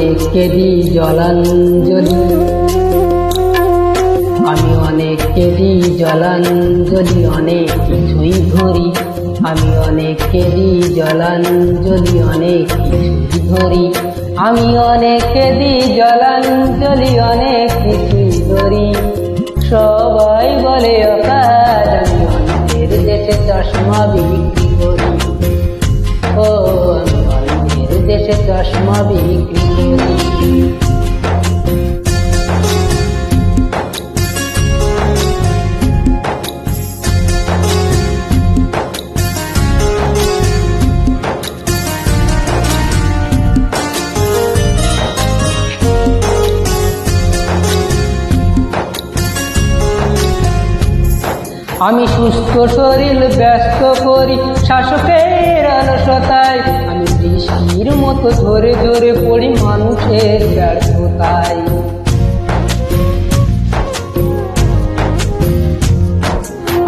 অনেক কেঁদি জলাঞ্জলি। আমি অনেক কেঁদি জলাঞ্জলি, অনেক কিছুই ধরি। আমি অনেক কেঁদি জলাঞ্জলি, অনেক কিছুই ধরি। আমি অনেক কেঁদি জলাঞ্জলি, অনেক কিছুই ধরি। সবাই বলে অকাজ, আমি অনেকের দেশে চশমা বিক্রি করি। ও, আমি অন্যের দেশে চশমা বিক্রি করি। you. আমি সুস্থ শরীর, ব্যস্ত করি, শাসকের অলসতায়। আমি বৃষ্টির মতো ধরে ধরে পড়ি মানুষের ব্যর্থতায়।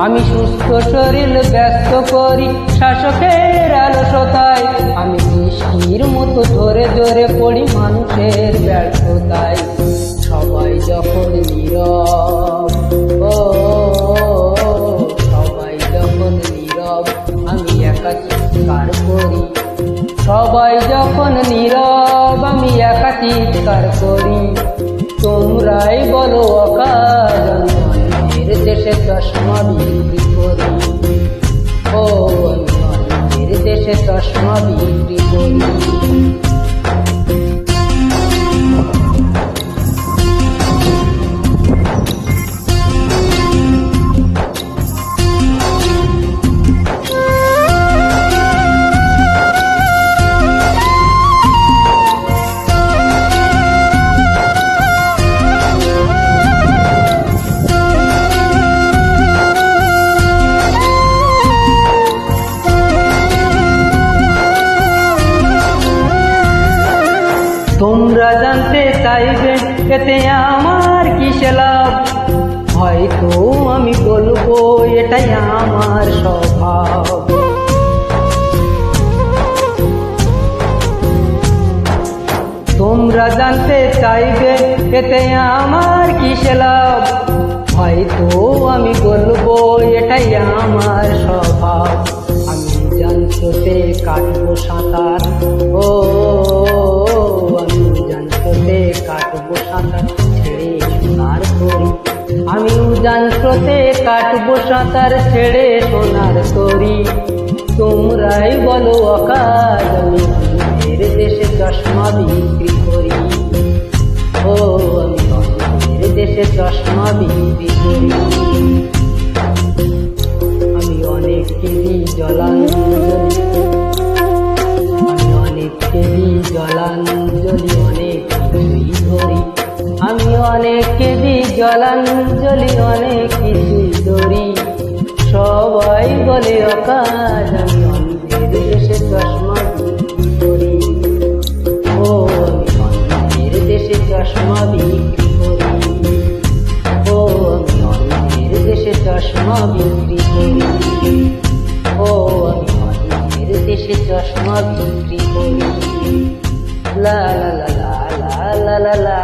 আমি সুস্থ শরীর, ব্যস্ত করি, শাসকের অলসতায়। আমি বৃষ্টির মতো ধরে ধরে পড়ি মানুষের সবাই যখন নীরব, আমি একা চিৎকার করি। তোমরাই বলো অন্যের দেশে চশমা বিক্রি করি। ও দেশে চশমা বিক্রি করি। তোমরা জানতে চাইবে, এতে আমার কিসে লাভ? হয়তো আমি বলব, এটাই আমার স্বভাব। তোমরা জানতে চাইবে, এতে আমার কিসে লাভ? হয়তো আমি বলব, এটাই আমার স্বভাব। আমি জানতে কাটবো সাঁতার, ও সাঁতার ছেড়ে সোনার করি আমি জানতে কাটবো সাঁতার ছেড়ে সোনার করি তোমরাই বলো অকাজ আমি দেশে চশমা বিক্রি করি ও আমি দেশে চশমা বিক্রি করি আমি অনেক কেজি জলাঞ্জলি আমি অনেক কেজি জলাঞ্জলি আমি অনেক কেঁদি জলাঞ্জলি অনেক কিছু ধরি সবাই বলে অকাজ আমি অন্যের দেশে চশমা বিক্রি করি ও আমি দেশে চশমা বিক্রি করি ও দেশে চশমা বিক্রি করি ও দেশে চশমা বিক্রি করি লা লা লা লা লা লা লা